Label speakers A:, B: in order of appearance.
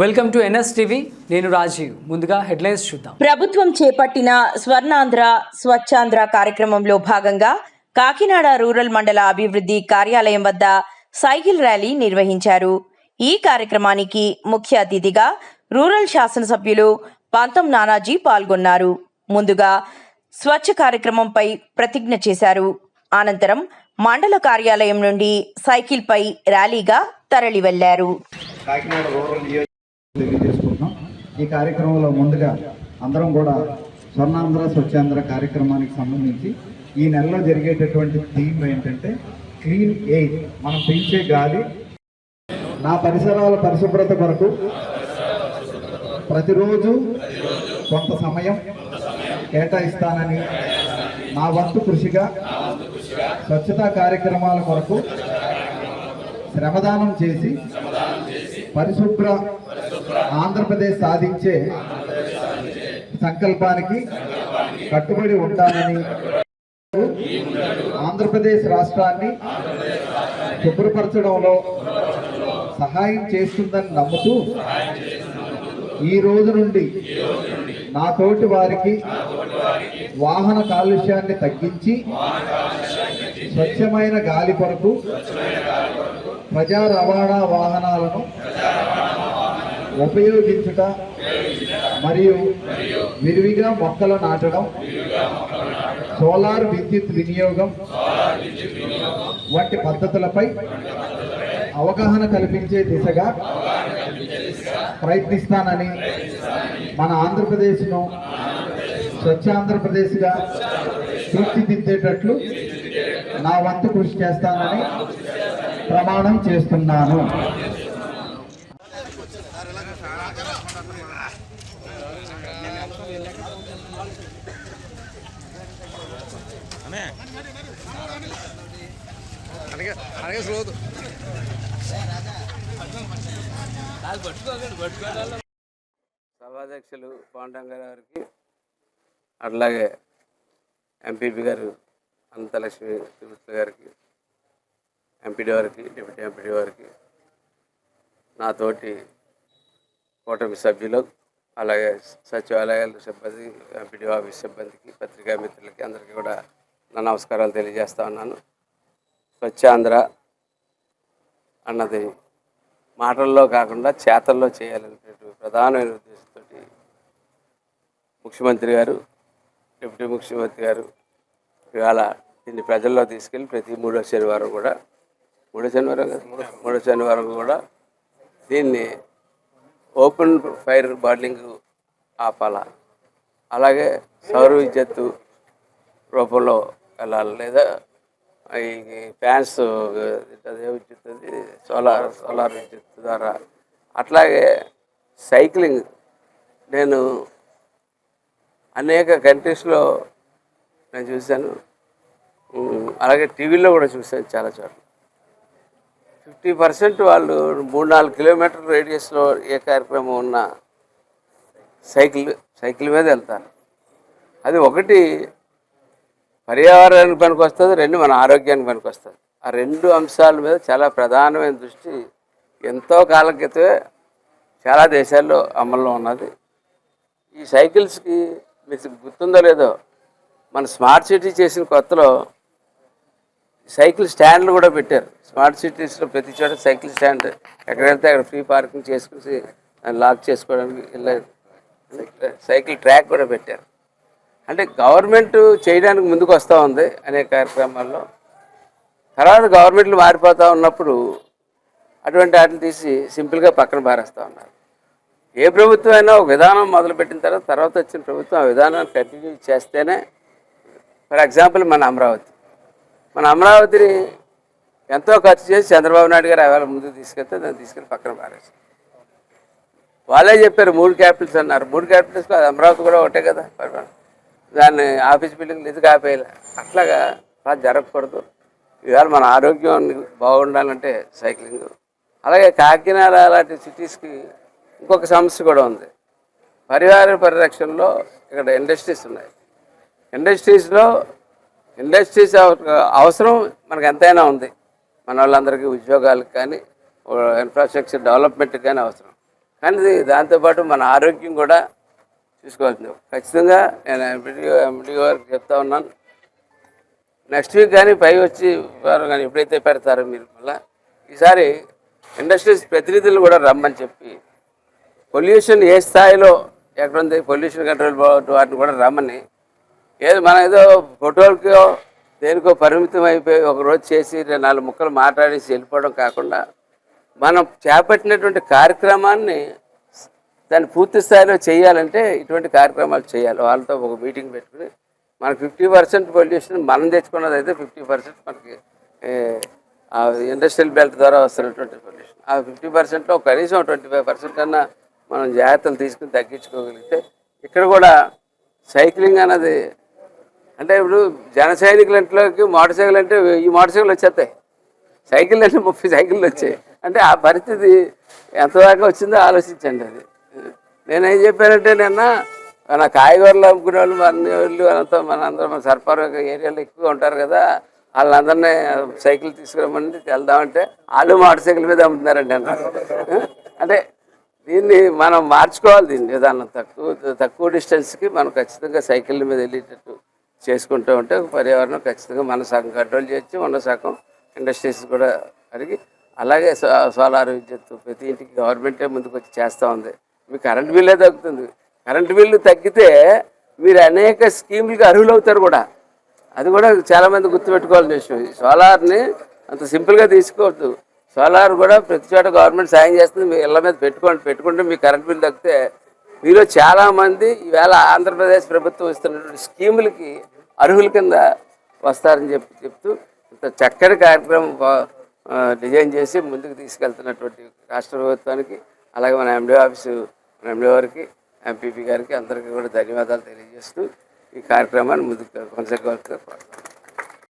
A: Welcome to NS TV నేను రాజీవ్. ముందుగా headlines చూద్దాం.
B: ప్రభుత్వం చేపట్టిన స్వర్ణాంధ్ర స్వచ్ఛాంధ్ర కార్యక్రమంలో భాగంగా కాకినాడ రూరల్ మండల అభివృద్ధి కార్యాలయం వద్ద సైకిల్ ర్యాలీ నిర్వహించారు. ఈ కార్యక్రమానికి ముఖ్య అతిథిగా రూరల్ శాసనసభ్యులు పంతం నానాజీ పాల్గొన్నారు. ముందుగా స్వచ్ఛ కార్యక్రమంపై ప్రతిజ్ఞ చేశారు. అనంతరం మండల కార్యాలయం నుండి సైకిల్పై ర్యాలీగా తరలి వెళ్ళారు
C: కాకినాడ రూరల్ నియోజకవర్గం తెలియజేసుకుంటున్నాం. ఈ కార్యక్రమంలో ముందుగా అందరం కూడా స్వర్ణాంధ్ర స్వచ్ఛాంధ్ర కార్యక్రమానికి సంబంధించి ఈ నెలలో జరిగేటటువంటి థీమ్ ఏంటంటే క్లీన్ ఎయిర్. మనం పీల్చే గాలి నా పరిసరాల పరిశుభ్రత కొరకు ప్రతిరోజు కొంత సమయం కేటాయిస్తానని నా వంతు కృషిగా స్వచ్ఛతా కార్యక్రమాల కొరకు శ్రమదానం చేసి పరిశుభ్ర ఆంధ్రప్రదేశ్ సాధించే సంకల్పానికి కట్టుబడి ఉంటానని ఆంధ్రప్రదేశ్ రాష్ట్రాన్ని శుభ్రపరచడంలో సహాయం చేస్తుందని నమ్ముతూ ఈ రోజు నుండి నా తోటి వారికి వాహన కాలుష్యాన్ని తగ్గించి స్వచ్ఛమైన గాలి కొరకు ప్రజా రవాణా వాహనాలను ఉపయోగించుట మరియు విరివిగా మొక్కలు నాటడం సోలార్ విద్యుత్ వినియోగం వంటి పద్ధతులపై అవగాహన కల్పించే దిశగా ప్రయత్నిస్తానని మన ఆంధ్రప్రదేశ్ను స్వచ్ఛ ఆంధ్రప్రదేశ్గా తీర్చిదిద్దేటట్లు నా వంతు కృషి చేస్తానని ప్రమాణం చేస్తున్నాను.
D: సభాధ్యక్షులు పాండంగ గారికి అట్లాగే ఎంపీపీ గారు అనంతలక్ష్మి తిరుమల గారికి ఎంపీడీ వారికి డిప్యూటీ ఎంపీడీ వారికి నాతోటి కూటమి సభ్యులు అలాగే సచివాలయాల సిబ్బంది ఎంపీడీ ఆఫీస్ సిబ్బందికి పత్రికా మిత్రులకి అందరికీ కూడా నా నమస్కారాలు తెలియజేస్తా ఉన్నాను. స్వచ్ఛాంధ్ర అన్నది మాటల్లో కాకుండా చేతల్లో చేయాలనేటువంటి ప్రధానమైన ఉద్దేశంతో ముఖ్యమంత్రి గారు డిప్యూటీ ముఖ్యమంత్రి గారు ఇవాళ దీన్ని ప్రజల్లో తీసుకెళ్ళి ప్రతి మూడో శనివారం కూడా మూడో శనివారం కదా మూడో శనివారం కూడా దీన్ని ఓపెన్ ఫైర్ బార్లింగ్ ఆపాల. అలాగే సౌర విద్యుత్తు రూపంలో వెళ్ళాలి లేదా ఈ ఫ్యాన్స్ అదే విద్యుత్ అది సోలార్ సోలార్ విద్యుత్ ద్వారా. అట్లాగే సైక్లింగ్. నేను అనేక కంట్రీస్లో నేను చూశాను. అలాగే టీవీలో కూడా చూశాను చాలా చోట్ల. ఫిఫ్టీ పర్సెంట్ వాళ్ళు మూడు నాలుగు కిలోమీటర్ రేడియస్లో ఏ కార్యక్రమం ఉన్నా సైకిల్ సైకిల్ మీద వెళ్తారు. అది ఒకటి పర్యావరణానికి పనికి వస్తుంది రెండు మన ఆరోగ్యానికి పనికి వస్తుంది ఆ రెండు అంశాల మీద చాలా ప్రధానమైన దృష్టి ఎంతో కాలం క్రితమే చాలా దేశాల్లో అమల్లో ఉన్నది. ఈ సైకిల్స్కి మీకు గుర్తుందో లేదో మన స్మార్ట్ సిటీ చేసిన కొత్తలో సైకిల్ స్టాండ్లు కూడా పెట్టారు. స్మార్ట్ సిటీస్లో ప్రతి చోట సైకిల్ స్టాండ్ ఎక్కడ వెళ్తే అక్కడ ఫ్రీ పార్కింగ్ చేసుకుని లాక్ చేసుకోవడానికి వెళ్ళారు సైకిల్ ట్రాక్ కూడా పెట్టారు. అంటే గవర్నమెంట్ చేయడానికి ముందుకు వస్తూ ఉంది అనేక కార్యక్రమాల్లో. తర్వాత గవర్నమెంట్లు మారిపోతూ ఉన్నప్పుడు అటువంటి వాటిని తీసి సింపుల్గా పక్కన పారేస్తూ ఉన్నారు. ఏ ప్రభుత్వం అయినా ఒక విధానం మొదలుపెట్టిన తర్వాత తర్వాత వచ్చిన ప్రభుత్వం ఆ విధానాన్ని కంటిన్యూ చేస్తేనే ఫర్ ఎగ్జాంపుల్ మన అమరావతి. మన అమరావతిని ఎంతో ఖర్చు చేసి చంద్రబాబు నాయుడు గారు అవేళ ముందుకు తీసుకెళ్తే దాన్ని తీసుకెళ్ళి పక్కన పారేసి వాళ్ళే చెప్పారు మూడు క్యాపిటల్స్ అన్నారు. మూడు క్యాపిటల్స్ అది అమరావతి కూడా ఒకటే కదా. దాన్ని ఆఫీస్ బిల్డింగ్ ఇది ఆపేయాలి అట్లాగా అలా జరగకూడదు. ఇవాళ మన ఆరోగ్యం బాగుండాలంటే సైక్లింగ్. అలాగే కాకినాడ లాంటి సిటీస్కి ఇంకొక సమస్య కూడా ఉంది. పరివార పరిరక్షణలో ఇక్కడ ఇండస్ట్రీస్ ఉన్నాయి. ఇండస్ట్రీస్లో ఇండస్ట్రీస్ అవసరం మనకు ఎంతైనా ఉంది. మన వాళ్ళందరికీ ఉద్యోగాలకు కానీ ఇన్ఫ్రాస్ట్రక్చర్ డెవలప్మెంట్కి కానీ అవసరం. కానీ దాంతోపాటు మన ఆరోగ్యం కూడా చూసుకోవాల్సింది ఖచ్చితంగా నేను ఎంపీటీ ఎంపీ గారికి చెప్తా ఉన్నాను. నెక్స్ట్ వీక్ కానీ పై వచ్చి వారు కానీ ఎప్పుడైతే పెడతారో మీరు మళ్ళీ ఈసారి ఇండస్ట్రీస్ ప్రతినిధులు కూడా రమ్మని చెప్పి పొల్యూషన్ ఏ స్థాయిలో ఎక్కడ ఉంది పొల్యూషన్ కంట్రోల్ బోర్డు వాటిని కూడా రమ్మని ఏదో మనం ఏదో ఫోటోలకో దేనికో పరిమితం అయిపోయి ఒకరోజు చేసి రెండు నాలుగు ముక్కలు మాట్లాడేసి వెళ్ళిపోవడం కాకుండా మనం చేపట్టినటువంటి కార్యక్రమాన్ని దాన్ని పూర్తి స్థాయిలో చేయాలంటే ఇటువంటి కార్యక్రమాలు చేయాలి. వాళ్ళతో ఒక మీటింగ్ పెట్టుకుని మనకు ఫిఫ్టీ పర్సెంట్ పొల్యూషన్ మనం తెచ్చుకున్నది అయితే ఫిఫ్టీ పర్సెంట్ మనకి ఇండస్ట్రియల్ బెల్ట్ ద్వారా వస్తున్నటువంటి పొల్యూషన్. ఆ ఫిఫ్టీ పర్సెంట్లో కనీసం ట్వంటీ ఫైవ్ పర్సెంట్ అన్నా మనం జాగ్రత్తలు తీసుకుని తగ్గించుకోగలిగితే ఇక్కడ కూడా సైక్లింగ్ అన్నది అంటే ఇప్పుడు జన సైనికుల ఇంట్లోకి మోటార్ సైకిల్ అంటే ఈ మోటార్ సైకిల్ వచ్చేస్తాయి. సైకిల్ అంటే ముప్పై సైకిళ్ళు వచ్చాయి. అంటే ఆ పరిస్థితి ఎంతదాకా వచ్చిందో ఆలోచించండి అది. నేనేం చెప్పానంటే నిన్న మన కాయగూరలు అమ్ముకునే వాళ్ళు మన వాళ్ళు అంతా మన అందరం మన సర్పారు ఏరియాలో ఎక్కువ ఉంటారు కదా వాళ్ళందరినీ సైకిల్ తీసుకురమ్మని వెళ్దామంటే వాళ్ళు మోటార్ సైకిల్ మీద అమ్ముతున్నారండి అన్న అంటే దీన్ని మనం మార్చుకోవాలి దీన్ని విధానం తక్కువ తక్కువ డిస్టెన్స్కి మనం ఖచ్చితంగా సైకిల్ మీద వెళ్ళేటట్టు చేసుకుంటూ ఉంటే పర్యావరణం ఖచ్చితంగా మన సగం కంట్రోల్ చేయొచ్చు మన సగం ఇండస్ట్రీస్ కూడా అడిగి అలాగే సో- సోలార్ విద్యుత్ ప్రతి ఇంటికి గవర్నమెంటే ముందుకు వచ్చి చేస్తూ ఉంది. మీ కరెంట్ బిల్లే తగ్గుతుంది. కరెంట్ బిల్లు తగ్గితే మీరు అనేక స్కీములకి అర్హులు అవుతారు కూడా. అది కూడా చాలామంది గుర్తుపెట్టుకోవాల్సిన విషయం. సోలార్ని అంత సింపుల్గా తీసుకోవద్దు. సోలార్ కూడా ప్రతి చోట గవర్నమెంట్ సాయం చేస్తుంది. మీ ఇళ్ళ మీద పెట్టుకోండి. పెట్టుకుంటే మీ కరెంట్ బిల్ తగ్గితే మీలో చాలామంది ఈవేళ ఆంధ్రప్రదేశ్ ప్రభుత్వం ఇస్తున్నటువంటి స్కీములకి అర్హుల కింద వస్తారని చెప్పి చెప్తూ ఇంత చక్కటి కార్యక్రమం డిజైన్ చేసి ముందుకు తీసుకెళ్తున్నటువంటి రాష్ట్ర ప్రభుత్వానికి అలాగే మన ఎండి ఆఫీసు ఎంఎల్ఏ వారికి ఎంపీపీ గారికి అందరికీ కూడా ధన్యవాదాలు తెలియజేస్తూ ఈ కార్యక్రమాన్ని ముందుకు కొనసాగవలసిన